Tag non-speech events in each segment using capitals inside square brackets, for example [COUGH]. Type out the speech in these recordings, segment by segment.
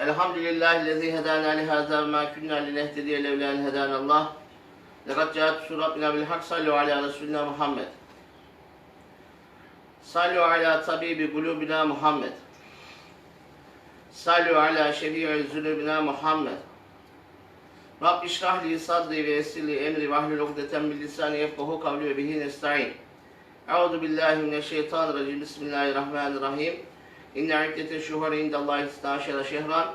Elhamdülillahi lezî hedâna lihâzâ ve mâ künnâ linehtediye levlâni hedânallâh. Lekad câtu Rabbina bilhak sallu alâ Resulina Muhammed. Sallu alâ tabibi gulubina Muhammed. Sallu alâ şefi'i zülübina Muhammed. Rabb işrah li sadri ve yessirli emri ve ahlul ukdeten min lisani yefkahu kavli ve bihi nesta'in. Euzu billahi mineşşeytanirracim. Bismillahirrahmanirrahim. الرجيم بسم الله الرحمن الرحيم إن عدة الشهور عند الله 12 شهرا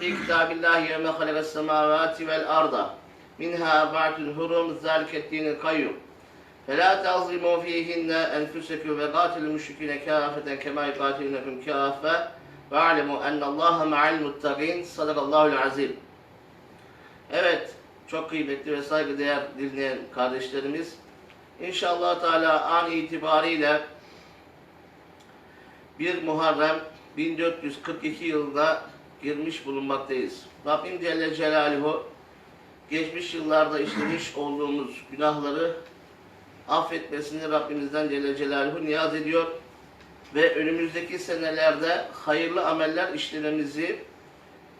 في كتاب الله يوم خلق السماوات والأرض منها أربعة هرم ذلك الدين القيم فلا تظلموا فيهن أنفسكم وقاتلوا المشركين كافة كما يقاتلونكم كافة واعلموا أن الله مع المتقين صدق الله العظيم Evet, çok kıymetli ve saygıdeğer dinleyen kardeşlerimiz, İnşallah Teala an itibariyle 1 Muharrem 1442 yılında girmiş bulunmaktayız. Rabbim Celle Celaluhu geçmiş yıllarda işlemiş olduğumuz günahları affetmesini Rabbimizden Celle Celaluhu niyaz ediyor ve önümüzdeki senelerde hayırlı ameller işlememizi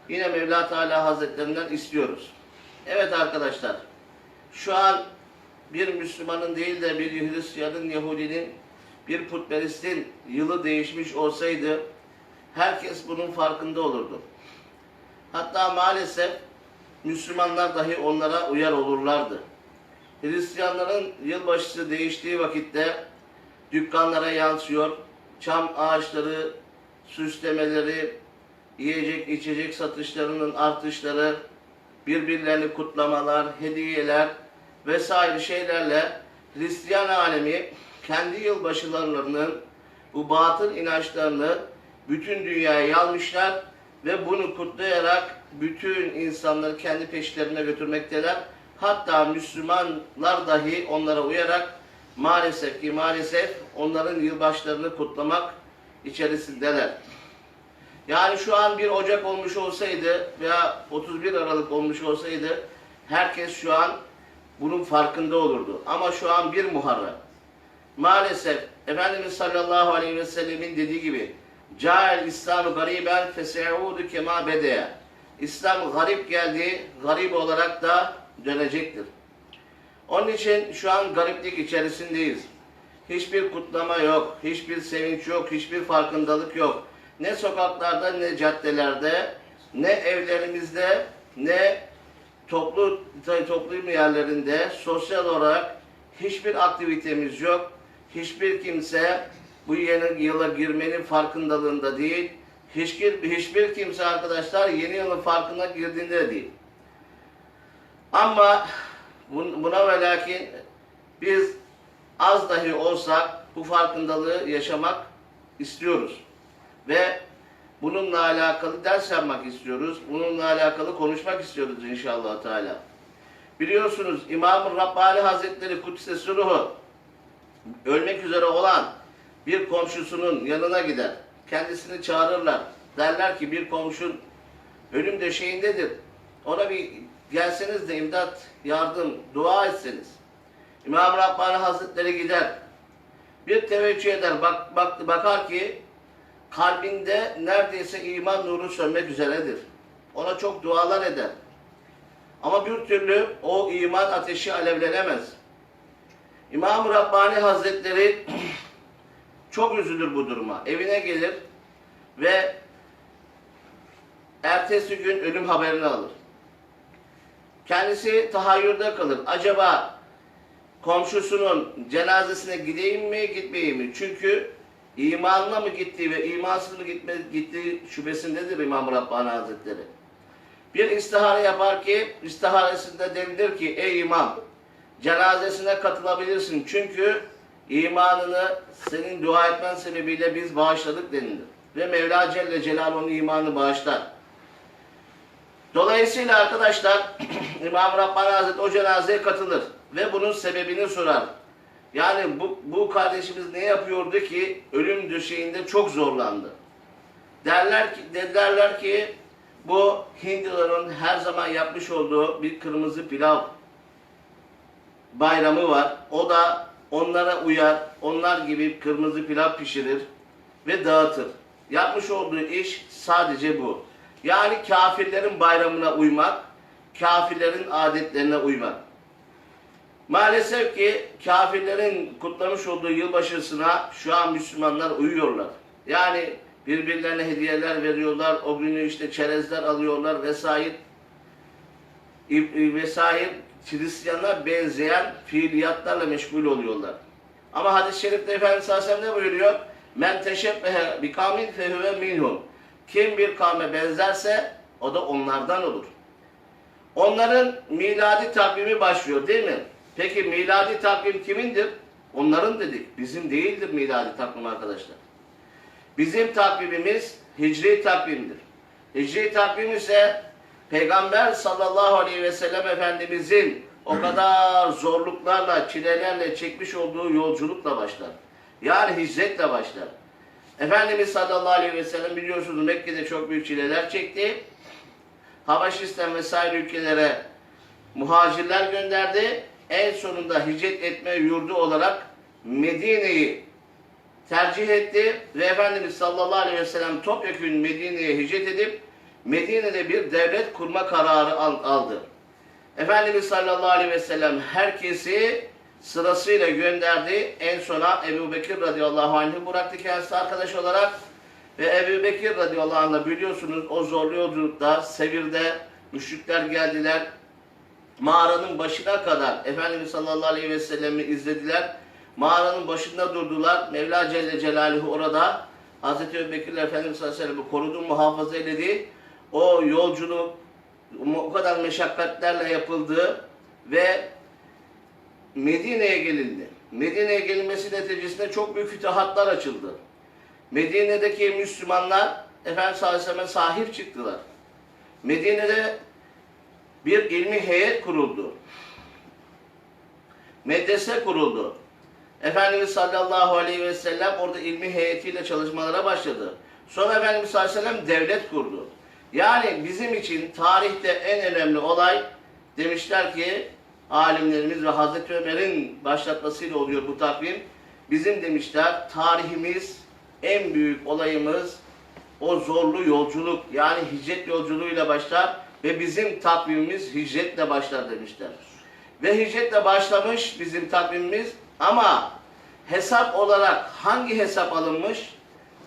yine Mevla Teala Hazretlerinden istiyoruz. Evet arkadaşlar, şu an bir Müslümanın değil de bir Hristiyanın, Yahudinin, bir putperestin yılı değişmiş olsaydı herkes bunun farkında olurdu. Hatta maalesef Müslümanlar dahi onlara uyar olurlardı. Hristiyanların yılbaşısı değiştiği vakitte dükkanlara yansıyor, çam ağaçları, süslemeleri, yiyecek içecek satışlarının artışları, birbirlerini kutlamalar, hediyeler vesaire şeylerle Hristiyan alemi kendi yılbaşılarının bu batıl inançlarını bütün dünyaya yaymışlar ve bunu kutlayarak bütün insanları kendi peşlerine götürmekteler. Hatta Müslümanlar dahi onlara uyarak maalesef ki maalesef onların yılbaşlarını kutlamak içerisindeler. Yani şu an bir Ocak olmuş olsaydı veya 31 Aralık olmuş olsaydı herkes şu an bunun farkında olurdu. Ama şu an bir Muharrem. Maalesef Efendimiz sallallahu aleyhi ve sellemin dediği gibi Cahil İslam'ı gariben feseudu kema bedeye. İslam garip geldi, garip olarak da dönecektir. Onun için şu an gariplik içerisindeyiz. Hiçbir kutlama yok, hiçbir sevinç yok, hiçbir farkındalık yok. Ne sokaklarda, ne caddelerde, ne evlerimizde, ne toplu toplum yerlerinde sosyal olarak hiçbir aktivitemiz yok. Hiçbir kimse bu yeni yıla girmenin farkındalığında değil. Hiçbir, hiçbir kimse arkadaşlar yeni yılın farkına girdiğinde de değil. Ama bun- buna ve lakin biz az dahi olsak bu farkındalığı yaşamak istiyoruz. Ve bununla alakalı ders yapmak istiyoruz. Bununla alakalı konuşmak istiyoruz inşallah Teala. Biliyorsunuz İmam-ı Rabbani Hazretleri Kudüs'e ruhu ölmek üzere olan bir komşusunun yanına gider. Kendisini çağırırlar. Derler ki bir komşun ölüm döşeğindedir. Ona bir gelseniz de imdat, yardım, dua etseniz. İmam Rabbani Hazretleri gider. Bir teveccüh eder. Bak, bak, bakar ki kalbinde neredeyse iman nuru sönmek üzeredir. Ona çok dualar eder. Ama bir türlü o iman ateşi alevlenemez. İmam-ı Rabbani Hazretleri çok üzülür bu duruma. Evine gelir ve ertesi gün ölüm haberini alır. Kendisi tahayyürde kalır. Acaba komşusunun cenazesine gideyim mi gitmeyeyim mi? Çünkü imanla mı gittiği ve imansız mı gitme, gittiği şüphesindedir İmam Rabbani Hazretleri. Bir istihare yapar ki, istiharesinde denilir ki ey imam cenazesine katılabilirsin. Çünkü imanını senin dua etmen sebebiyle biz bağışladık denilir. Ve Mevla Celle Celaluhu'nun imanını bağışlar. Dolayısıyla arkadaşlar [CLEARS THROAT] İmam Rabbani Hazretleri o cenazeye katılır ve bunun sebebini sorar. Yani bu, bu kardeşimiz ne yapıyordu ki ölüm döşeğinde çok zorlandı. Derler ki, derler ki bu Hinduların her zaman yapmış olduğu bir kırmızı pilav bayramı var. O da onlara uyar. Onlar gibi kırmızı pilav pişirir ve dağıtır. Yapmış olduğu iş sadece bu. Yani kafirlerin bayramına uymak, kafirlerin adetlerine uymak. Maalesef ki kafirlerin kutlamış olduğu yılbaşısına şu an Müslümanlar uyuyorlar. Yani birbirlerine hediyeler veriyorlar, o günü işte çerezler alıyorlar vesaire. Vesaire Hristiyanlar benzeyen fiiliyatlarla meşgul oluyorlar. Ama hadis-i şerifte Efendimiz sallallahu aleyhi ve sellem ne buyuruyor? Men teşebbehe bi kavmin fehuve minhum. Kim bir kavme benzerse o da onlardan olur. Onların miladi takvimi başlıyor değil mi? Peki miladi takvim kimindir? Onların dedik. Bizim değildir miladi takvim arkadaşlar. Bizim takvimimiz hicri takvimdir. Hicri takvim ise Peygamber sallallahu aleyhi ve sellem Efendimizin o kadar zorluklarla, çilelerle çekmiş olduğu yolculukla başlar. Yani hicretle başlar. Efendimiz sallallahu aleyhi ve sellem biliyorsunuz Mekke'de çok büyük çileler çekti. Habeşistan vesaire ülkelere muhacirler gönderdi. En sonunda hicret etme yurdu olarak Medine'yi tercih etti ve Efendimiz sallallahu aleyhi ve sellem topyekun Medine'ye hicret edip Medine'de bir devlet kurma kararı al- aldı. Efendimiz sallallahu aleyhi ve sellem herkesi sırasıyla gönderdi. En sona Ebu Bekir radıyallahu anh'ı bıraktı kendisi arkadaş olarak. Ve Ebu Bekir radıyallahu anh'la biliyorsunuz o zorlu yolculukta Sevir'de müşrikler geldiler. Mağaranın başına kadar Efendimiz sallallahu aleyhi ve sellem'i izlediler. Mağaranın başında durdular. Mevla Celle Celaluhu orada Hazreti Ebu Bekir Efendimiz sallallahu aleyhi ve sellem'i korudu, muhafaza edildi. O yolculuk o kadar meşakkatlerle yapıldı ve Medine'ye gelindi. Medine'ye gelinmesi neticesinde çok büyük fütuhatlar açıldı. Medine'deki Müslümanlar Efendimiz sallallahu aleyhi ve sellem'e sahip çıktılar. Medine'de bir ilmi heyet kuruldu. Medrese kuruldu. Efendimiz sallallahu aleyhi ve sellem orada ilmi heyetiyle çalışmalara başladı. Sonra Efendimiz sallallahu aleyhi ve sellem devlet kurdu. Yani bizim için tarihte en önemli olay demişler ki alimlerimiz ve Hazreti Ömer'in başlatmasıyla oluyor bu takvim. Bizim demişler tarihimiz en büyük olayımız o zorlu yolculuk yani hicret yolculuğuyla başlar ve bizim takvimimiz hicretle başlar demişler. Ve hicretle başlamış bizim takvimimiz ama hesap olarak hangi hesap alınmış?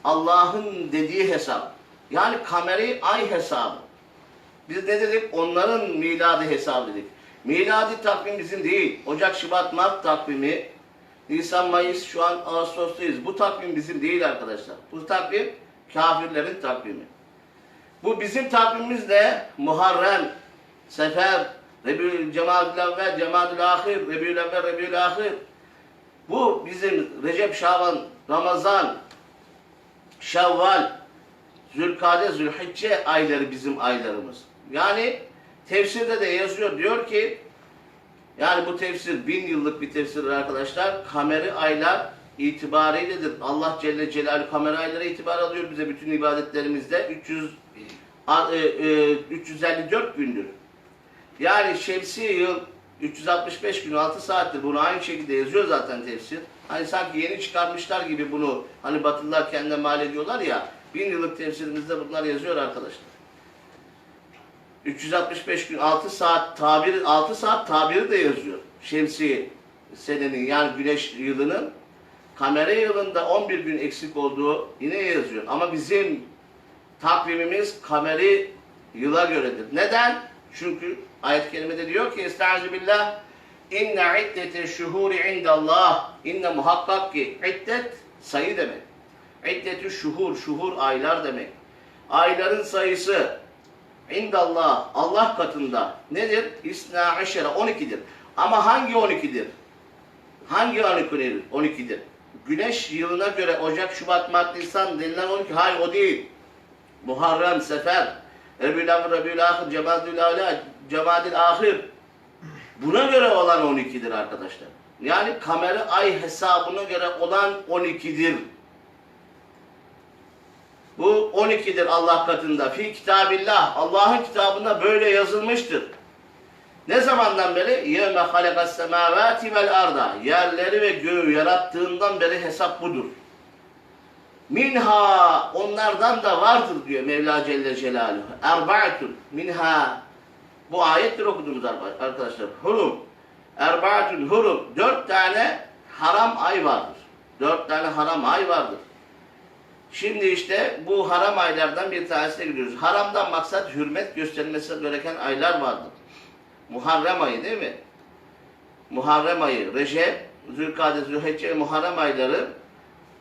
Allah'ın dediği hesap. Yani kameri ay hesabı. Biz ne dedik? Onların miladi hesabı dedik. Miladi takvim bizim değil. Ocak, Şubat, Mart takvimi. Nisan, Mayıs, şu an Ağustos'tayız. Bu takvim bizim değil arkadaşlar. Bu takvim kafirlerin takvimi. Bu bizim takvimimiz de Muharrem, Sefer, Rebül Cemadül Evvel, Cemadül Ahir, Rebül Evvel, Rebül Ahir. Bu bizim Recep, Şaban, Ramazan, Şevval, Zülkade, Zülhicce ayları bizim aylarımız. Yani tefsirde de yazıyor diyor ki yani bu tefsir bin yıllık bir tefsirdir arkadaşlar. Kameri aylar itibariyledir. Allah Celle Celaluhu kameri aylara itibar alıyor bize bütün ibadetlerimizde. 300 a- e, e, 354 gündür. Yani şemsi yıl 365 gün 6 saattir bunu aynı şekilde yazıyor zaten tefsir. Hani sanki yeni çıkarmışlar gibi bunu hani Batılılar kendine mal ediyorlar ya. Bin yıllık tefsirimizde bunlar yazıyor arkadaşlar. 365 gün 6 saat tabiri 6 saat tabiri de yazıyor. Şemsi senenin yani güneş yılının kamera yılında 11 gün eksik olduğu yine yazıyor. Ama bizim takvimimiz kameri yıla göredir. Neden? Çünkü ayet-i kerimede diyor ki Estaizu billah İnne iddete şuhuri indallah İnne muhakkak ki iddet sayı demek. İddetü şuhur, şuhur aylar demek. Ayların sayısı indallah Allah katında nedir? İsna aşere 12'dir. Ama hangi 12'dir? Hangi 12'dir? 12'dir. Güneş yılına göre Ocak, Şubat, Mart, Nisan denilen 12. Hayır o değil. Muharrem, Sefer, Rebül Amr, Rebül Ahir, Cemadül Ala, Cemadül Ahir. Buna göre olan 12'dir arkadaşlar. Yani kamera ay hesabına göre olan 12'dir. Bu 12'dir Allah katında. Fi kitabillah. Allah'ın kitabında böyle yazılmıştır. Ne zamandan beri? Yevme halekas semavati vel arda. Yerleri ve göğü yarattığından beri hesap budur. Minha onlardan da vardır diyor Mevla Celle Celaluhu. Erbaatun minha bu ayettir okuduğumuz arkadaşlar. Hurum. Erbaatun hurum. Dört tane haram ay vardır. Dört tane haram ay vardır. Şimdi işte bu haram aylardan bir tanesine gidiyoruz. Haramdan maksat hürmet gösterilmesi gereken aylar vardır. Muharrem ayı değil mi? Muharrem ayı, Recep, Zülkade, Zülhicce ve Muharrem ayları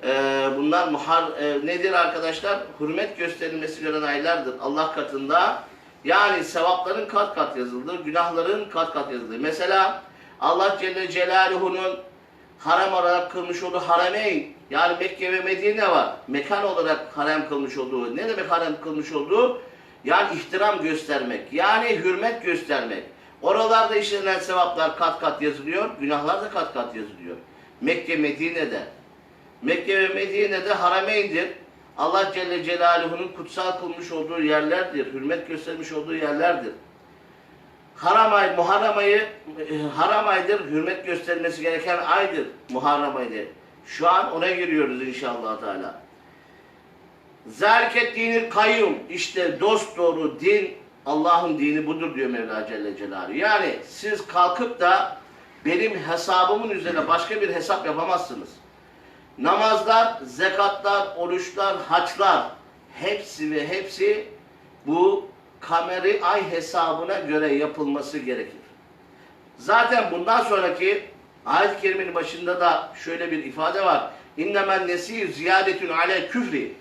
e, bunlar muhar, e, nedir arkadaşlar? Hürmet gösterilmesi gereken aylardır Allah katında. Yani sevapların kat kat yazıldığı, günahların kat kat yazıldığı. Mesela Allah Celle Celaluhu'nun haram olarak kılmış olduğu harameyn yani Mekke ve Medine var. Mekan olarak harem kılmış olduğu. Ne demek harem kılmış olduğu? Yani ihtiram göstermek. Yani hürmet göstermek. Oralarda işlenen sevaplar kat kat yazılıyor. Günahlar da kat kat yazılıyor. Mekke, Medine'de. Mekke ve Medine'de harameyndir. Allah Celle Celaluhu'nun kutsal kılmış olduğu yerlerdir. Hürmet göstermiş olduğu yerlerdir. Haram ay, Muharrem ayı e, haram aydır. Hürmet gösterilmesi gereken aydır. Muharrem ayı. Şu an ona giriyoruz inşallah Teala. Zerket dinir kayyum. İşte dost doğru din Allah'ın dini budur diyor Mevla Celle Celaluhu. Yani siz kalkıp da benim hesabımın üzerine başka bir hesap yapamazsınız. Namazlar, zekatlar, oruçlar, haçlar hepsi ve hepsi bu kameri ay hesabına göre yapılması gerekir. Zaten bundan sonraki ayet-i kerimenin başında da şöyle bir ifade var. İnnemen nesi ziyadetün ale küfri.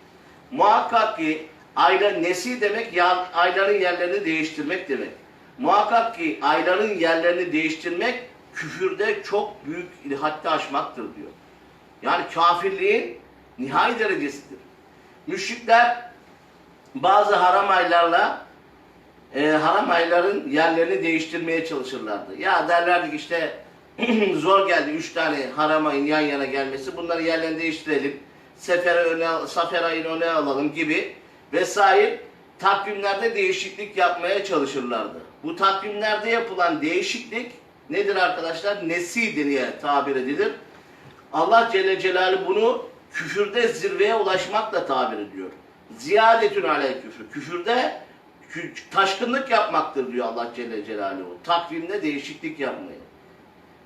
Muhakkak ki ayla nesi demek ayların yerlerini değiştirmek demek. Muhakkak ki ayların yerlerini değiştirmek küfürde çok büyük hatta aşmaktır diyor. Yani kafirliğin nihai derecesidir. Müşrikler bazı haram aylarla e, haram ayların yerlerini değiştirmeye çalışırlardı. Ya derlerdik işte [CLEARS THROAT] zor geldi üç tane haram ayın yan yana gelmesi. Bunları yerlerini değiştirelim. Sefer öne, safer ayını öne alalım gibi vesaire takvimlerde değişiklik yapmaya çalışırlardı. Bu takvimlerde yapılan değişiklik nedir arkadaşlar? Nesi diye tabir edilir. Allah Celle Celaluhu bunu küfürde zirveye ulaşmakla tabir ediyor. Ziyadetün aleyh küfür. Küfürde kü- taşkınlık yapmaktır diyor Allah Celle Celaluhu. Takvimde değişiklik yapmayı.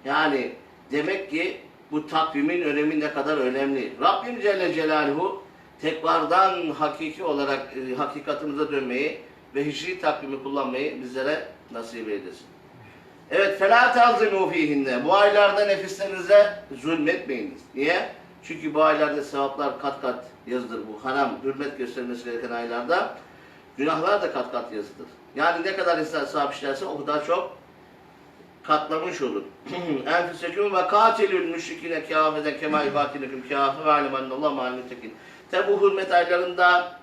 Yani demek ki bu takvimin önemi ne kadar önemli. Rabbim Celle Celaluhu tekrardan hakiki olarak e, hakikatimize dönmeyi ve hicri takvimi kullanmayı bizlere nasip eylesin. Evet, فَلَا تَعْزِمُوا ف۪يهِنَّ Bu aylarda nefislerinize zulmetmeyiniz. Niye? Çünkü bu aylarda sevaplar kat kat yazılır. Bu haram, hürmet gösterilmesi gereken aylarda günahlar da kat kat yazılır. Yani ne kadar insan sevap işlerse o kadar çok katlamış olur. [CLEARS THROAT] Enfüseküm ve katilül müşrikine kâfeden kemâ ibâtileküm kâfe ve alimannallah ma'al mütekin. Tabi bu hürmet aylarında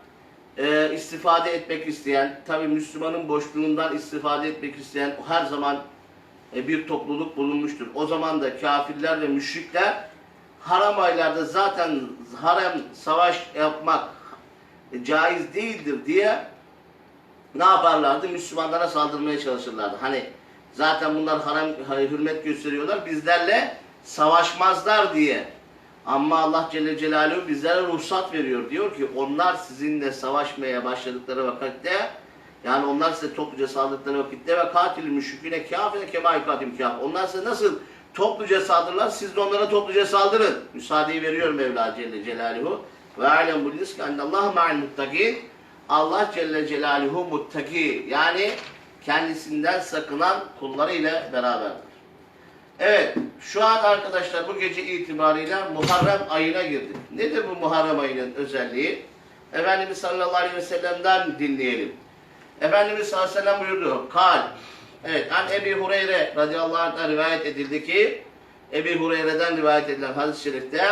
e, istifade etmek isteyen, tabi Müslümanın boşluğundan istifade etmek isteyen her zaman e, bir topluluk bulunmuştur. O zaman da kafirler ve müşrikler haram aylarda zaten harem savaş yapmak e, caiz değildir diye ne yaparlardı? Müslümanlara saldırmaya çalışırlardı. Hani zaten bunlar haram hani hürmet gösteriyorlar. Bizlerle savaşmazlar diye. Ama Allah Celle Celaluhu bizlere ruhsat veriyor. Diyor ki onlar sizinle savaşmaya başladıkları vakitte yani onlar size topluca saldırdıkları vakitte ve katil müşrikine kâfine kemâ katim kâf. Onlar size nasıl topluca saldırırlar siz de onlara topluca saldırın. Müsaadeyi veriyor Mevla Celle Celaluhu. Ve alem bu risk Allah ma'al muttakin. Allah Celle Celaluhu muttaki yani kendisinden sakınan kullarıyla beraberdir. Evet, şu an arkadaşlar bu gece itibariyle Muharrem ayına girdik. Nedir bu Muharrem ayının özelliği? Efendimiz sallallahu aleyhi ve sellem'den dinleyelim. Efendimiz sallallahu aleyhi ve sellem buyurdu. Kal. Evet, an Ebi Hureyre radıyallahu anh'tan rivayet edildi ki Ebi Hureyre'den rivayet edilen hadis-i şerifte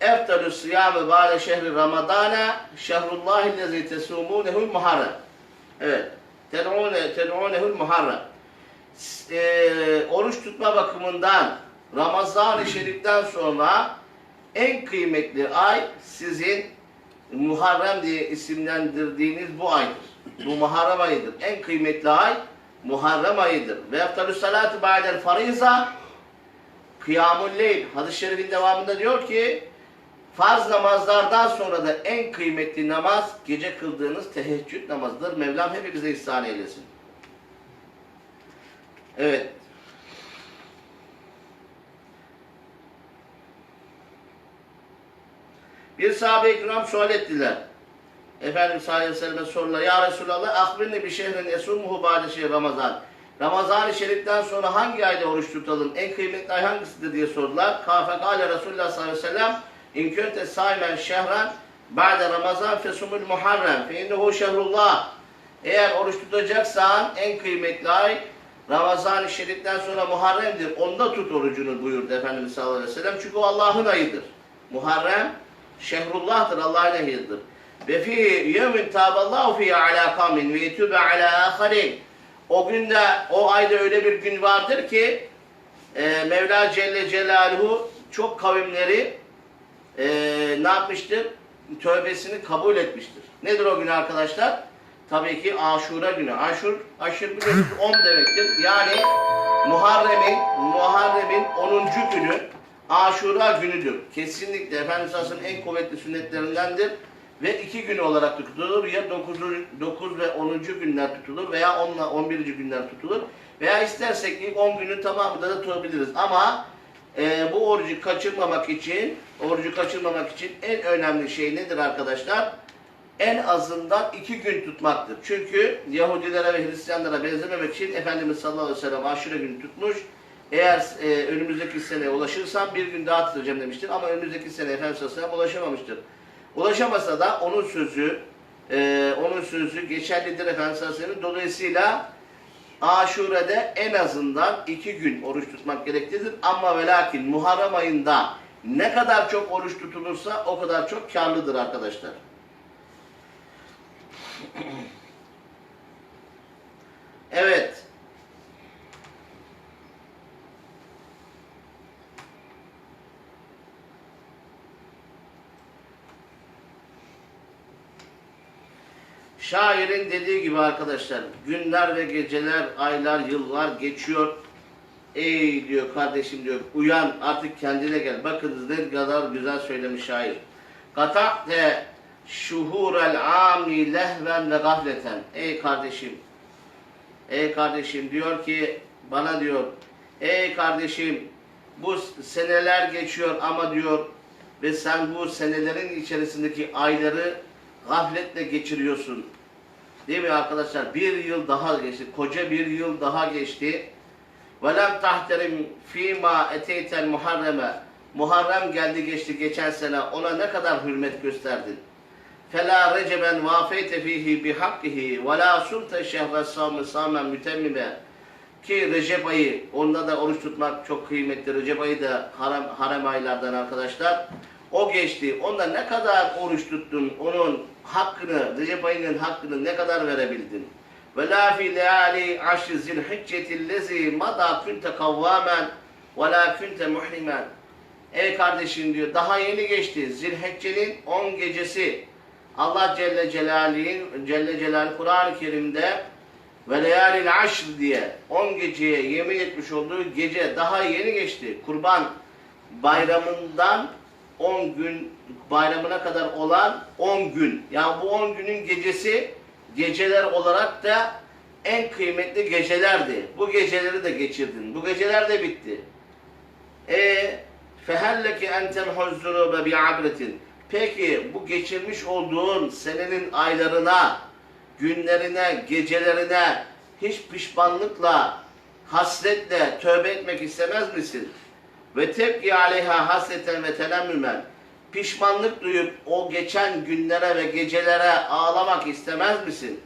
Eftalü siyâme bâle şehri Ramadâne şehrullâhillezî tesûmûnehul muharrem. Evet. Ted'ûne ted'ûnehul muharrem. Eee oruç tutma bakımından Ramazan-ı Şerif'ten sonra en kıymetli ay sizin Muharrem diye isimlendirdiğiniz bu aydır. Bu Muharrem ayıdır. En kıymetli ay Muharrem ayıdır. Ve eftalü salatu ba'del fariza kıyamul leyl. Hadis-i şerifin devamında diyor ki Farz namazlardan sonra da en kıymetli namaz gece kıldığınız teheccüd namazıdır. Mevlam hepimize ihsan eylesin. Evet. Bir sahabe-i kiram sual ettiler. Efendimiz sallallahu aleyhi ve selleme sordular. Ya Resulallah akbirni bir şehrin esumuhu ba'de şehir Ramazan. Ramazan-ı Şerif'ten sonra hangi ayda oruç tutalım? En kıymetli ay hangisidir diye sordular. Kafekale Resulullah sallallahu aleyhi ve sellem İn kunte saimen şehren ba'de Ramazan fesumul muharrem fe innehu şehrullah. Eğer oruç tutacaksan en kıymetli ay Ramazan-ı Şerif'ten sonra Muharrem'dir. Onda tut orucunu buyurdu Efendimiz sallallahu aleyhi ve sellem. Çünkü o Allah'ın ayıdır. Muharrem şehrullah'tır, Allah'ın ayıdır. Ve fi yevmin taballahu fi ala kamin ve yetube ala aharin. O günde, o ayda öyle bir gün vardır ki e, Mevla Celle Celaluhu çok kavimleri e, ne yapmıştır? Tövbesini kabul etmiştir. Nedir o gün arkadaşlar? Tabii ki Aşura günü. Aşur, aşır biliyorsunuz 10 demektir. Yani Muharrem'in Muharrem'in 10. günü Aşura günüdür. Kesinlikle Efendimiz Aleyhisselam'ın en kuvvetli sünnetlerindendir. Ve iki gün olarak tutulur. Ya 9, 9 ve 10. günler tutulur veya 10 ile 11. günler tutulur. Veya istersek ilk 10 günün tamamında da tutabiliriz. Ama e, bu orucu kaçırmamak için, orucu kaçırmamak için en önemli şey nedir arkadaşlar? En azından iki gün tutmaktır. Çünkü Yahudilere ve Hristiyanlara benzememek için Efendimiz sallallahu aleyhi ve sellem aşure günü tutmuş. Eğer e, önümüzdeki sene ulaşırsam bir gün daha tutacağım demiştir. Ama önümüzdeki sene Efendimiz sallallahu aleyhi ve sellem ulaşamamıştır. Ulaşamasa da onun sözü, e, onun sözü geçerlidir Efendimiz sallallahu aleyhi ve sellem. Dolayısıyla Aşure'de en azından iki gün oruç tutmak gereklidir. Ama ve lakin Muharrem ayında ne kadar çok oruç tutulursa o kadar çok karlıdır arkadaşlar. Evet. Şairin dediği gibi arkadaşlar, günler ve geceler, aylar, yıllar geçiyor. Ey diyor kardeşim diyor, uyan artık kendine gel. Bakınız ne kadar güzel söylemiş şair. Kata'te şuhurel ami lehven ve gafleten. Ey kardeşim, ey kardeşim diyor ki, bana diyor, ey kardeşim bu seneler geçiyor ama diyor ve sen bu senelerin içerisindeki ayları gafletle geçiriyorsun. Değil mi arkadaşlar? Bir yıl daha geçti. Koca bir yıl daha geçti. Ve lem tahterim fîmâ eteytel muharreme. Muharrem geldi geçti geçen sene. Ona ne kadar hürmet gösterdin. Fela receben vâfeyte fîhî bihakkihi ve lâ sumte şehre sâme sâmen. Ki Recep ayı, onda da oruç tutmak çok kıymetli. Recep ayı da haram, haram aylardan arkadaşlar. O geçti. Onda ne kadar oruç tuttun? Onun hakkını, Recep ayının hakkını ne kadar verebildin? Ve la fi leali aşri zilhicceti lezi mada kunte kavvamen ve la kunte muhrimen. Ey kardeşim diyor daha yeni geçti. Zilhicce'nin 10 gecesi. Allah Celle Celaluhu'nun Celle Celal Kur'an-ı Kerim'de ve leyalil aşr diye 10 geceye yemin etmiş olduğu gece daha yeni geçti. Kurban bayramından 10 gün bayramına kadar olan 10 gün. Yani bu 10 günün gecesi geceler olarak da en kıymetli gecelerdi. Bu geceleri de geçirdin. Bu geceler de bitti. E fehelleki en temhuz zunube bi'abretin. Peki bu geçirmiş olduğun senenin aylarına, günlerine, gecelerine hiç pişmanlıkla, hasretle tövbe etmek istemez misin? Ve tepki aleyha hasreten ve telemmümen. Pişmanlık duyup o geçen günlere ve gecelere ağlamak istemez misin?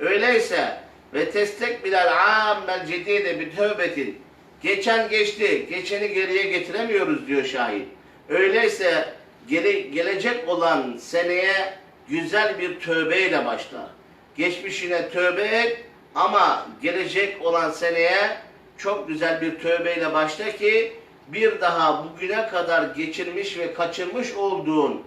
Öyleyse ve testek bilal ammel cedide bir tövbetin. Geçen geçti, geçeni geriye getiremiyoruz diyor şahit. Öyleyse gele, gelecek olan seneye güzel bir tövbeyle başla. Geçmişine tövbe et ama gelecek olan seneye çok güzel bir tövbeyle başla ki bir daha bugüne kadar geçirmiş ve kaçırmış olduğun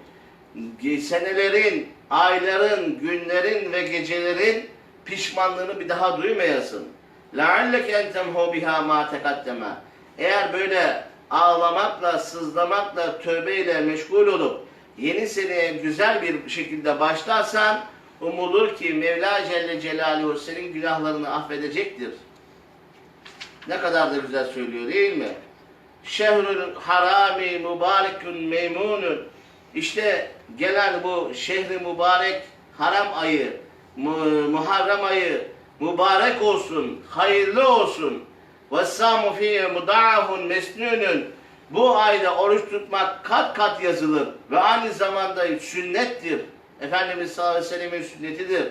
senelerin, ayların, günlerin ve gecelerin pişmanlığını bir daha duymayasın. لَعَلَّكَ اَنْ تَمْهُ بِهَا مَا تَقَدَّمَ Eğer böyle ağlamakla, sızlamakla, tövbeyle meşgul olup yeni seneye güzel bir şekilde başlarsan umulur ki Mevla Celle Celaluhu senin günahlarını affedecektir. Ne kadar da güzel söylüyor değil mi? şehrül harami mübarekün meymunun işte gelen bu şehri mübarek haram ayı, Muharrem ayı mübarek olsun, hayırlı olsun. Vessamu fiye mudahun mesnunun bu ayda oruç tutmak kat kat yazılır ve aynı zamanda sünnettir. Efendimiz sallallahu aleyhi ve sellem'in sünnetidir.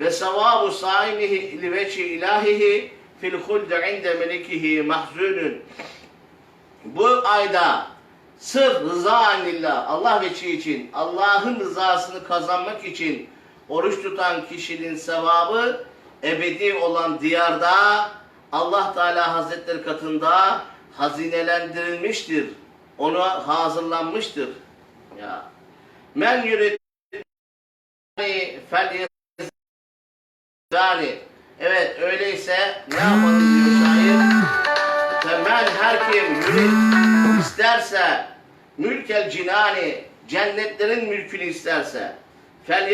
Ve sevabu saimihi li veçhi ilahihi fil hulde inde melikihi mahzunun. Bu ayda sırf rıza anillah, Allah veçhi için, Allah'ın rızasını kazanmak için oruç tutan kişinin sevabı ebedi olan diyarda Allah Teala Hazretleri katında hazinelendirilmiştir. Ona hazırlanmıştır. Ya. Men yurid fel evet öyleyse ne yapalım diyor? Temel her kim yurid isterse mülkel cinani cennetlerin mülkünü isterse fel,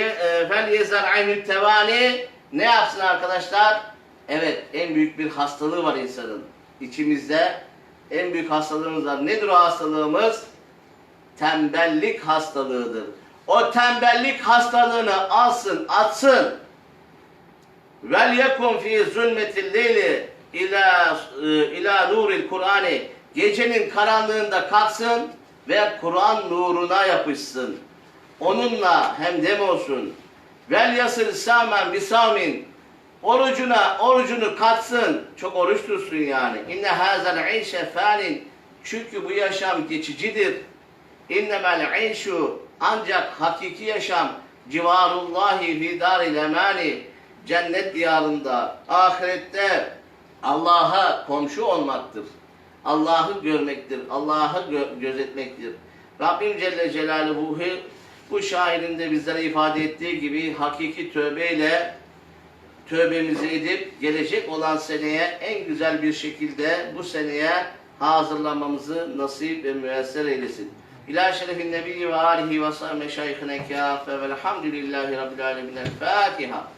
e, yezer aynü tevani ne yapsın arkadaşlar? Evet en büyük bir hastalığı var insanın. İçimizde en büyük hastalığımız var. Nedir o hastalığımız? Tembellik hastalığıdır. O tembellik hastalığını alsın, atsın. Vel yekun fi zulmetil leyli ila e, ila nuril Kur'ani. Gecenin karanlığında kalksın ve Kur'an nuruna yapışsın. Onunla hemdem olsun. Vel yasıl samen bisamin. Orucuna, orucunu katsın. Çok oruç tutsun yani. İnne hazel işe fanin. Çünkü bu yaşam geçicidir. İnnemel işu ancak hakiki yaşam civarullahi fi daril cennet diyarında ahirette Allah'a komşu olmaktır. Allah'ı görmektir. Allah'ı gö- gözetmektir. Rabbim Celle Celaluhu bu şairin de bizlere ifade ettiği gibi hakiki tövbeyle tövbemizi edip gelecek olan seneye en güzel bir şekilde bu seneye hazırlanmamızı nasip ve müesser eylesin. İlâ şerefin nebiyyi ve âlihi ve sahbihi meşayihine kâfe velhamdülillahi rabbil alemin. El Fatiha.